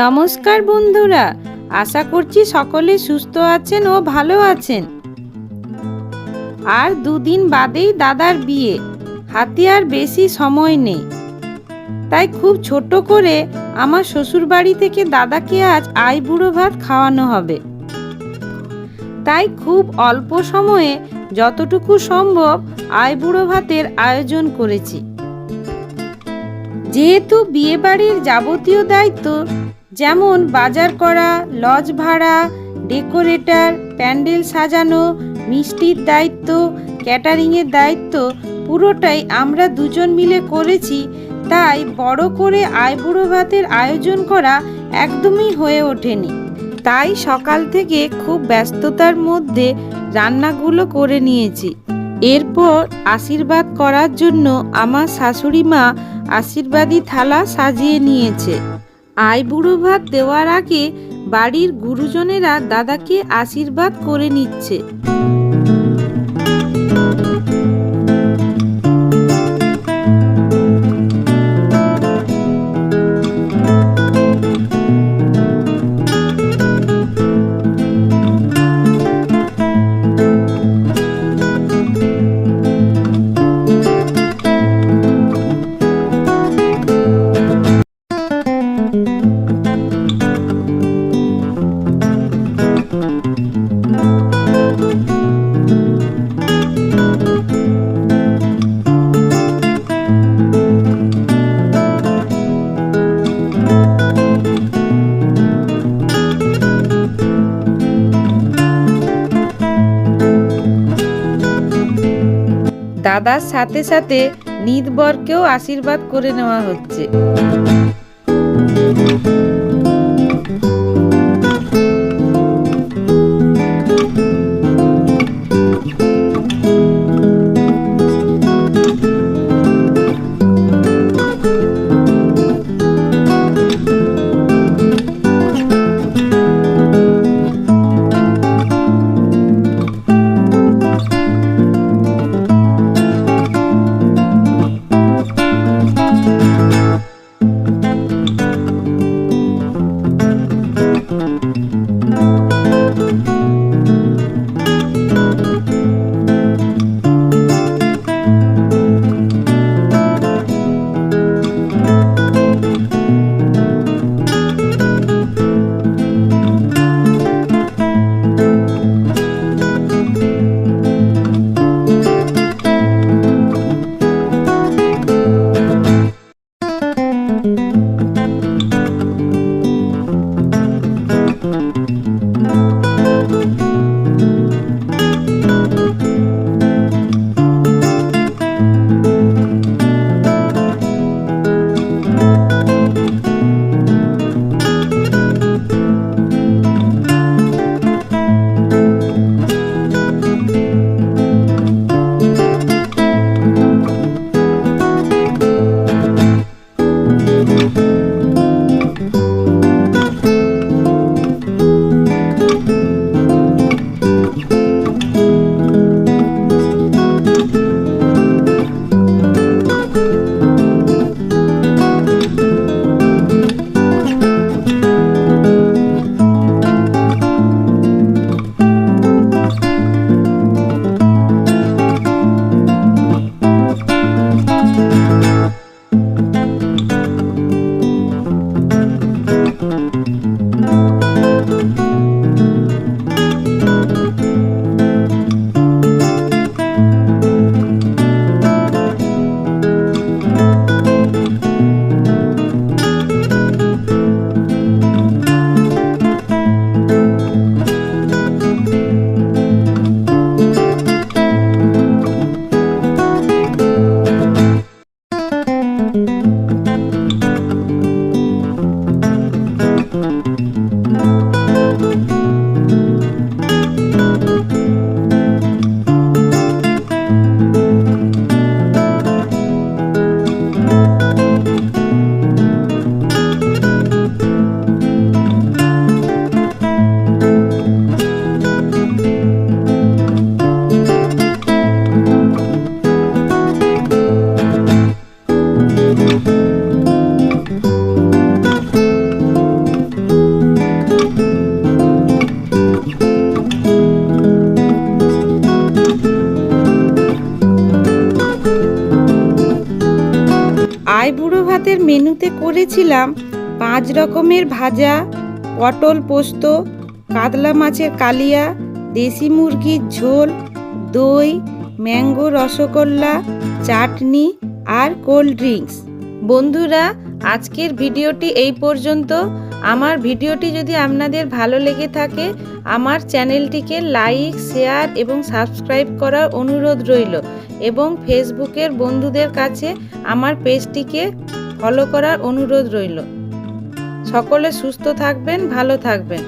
নমস্কার বন্ধুরা, আশা করছি সকলে সুস্থ আছেন ও ভালো আছেন। আর দুদিন বাদেই দাদার বিয়ে, হাতে আর বেশি সময় নেই। তাই খুব ছোট করে আমার শ্বশুর বাড়ি থেকে দাদাকে আজ আইবুড়ো ভাত খাওয়ানো হবে। তাই খুব অল্প সময়ে যতটুকু সম্ভব আইবুড়ো ভাতের আয়োজন করেছি। যেহেতু বিয়েবাড়ির যাবতীয় দায়িত্ব যেমন বাজার করা, লজ ভাড়া, ডেকোরেটর, প্যান্ডেল সাজানো, মিষ্টির দায়িত্ব, ক্যাটারিংয়ের দায়িত্ব, পুরোটাই আমরা দুজন মিলে করেছি। তাই বড় করে আইবুড়ো ভাতের আয়োজন করা একদমই হয়ে ওঠেনি। তাই সকাল থেকে খুব ব্যস্ততার মধ্যে রান্নাগুলো করে নিয়েছি। এরপর আশীর্বাদ করার জন্য আমার শাশুড়ি মা আশীর্বাদী থালা সাজিয়ে নিয়েছে। আই বুড়ো ভাত দেওয়ার আগে বাড়ির গুরুজনেরা দাদাকে আশীর্বাদ করে নিচ্ছে। দাদার সাথে সাথে নিদবরকেও আশীর্বাদ করে নেওয়া হচ্ছে। Música আইবুড়ো ভাতের মেনুতে করেছিলাম পাঁচ রকমের ভাজা, পটল পোস্ত, কাতলা মাছের কালিয়া, দেশি মুরগির ঝোল, দই, ম্যাঙ্গো রসগোল্লা, চাটনি আর কোল্ড ড্রিঙ্কস। বন্ধুরা আজকের ভিডিওটি এই পর্যন্ত। আমার ভিডিওটি যদি আপনাদের ভালো লেগে থাকে, আমার চ্যানেলটিকে লাইক, শেয়ার এবং সাবস্ক্রাইব করার অনুরোধ রইল এবং ফেসবুকের বন্ধুদের কাছে আমার পেজটিকে ফলো করার অনুরোধ রইল। সকলে সুস্থ থাকবেন, ভালো থাকবেন।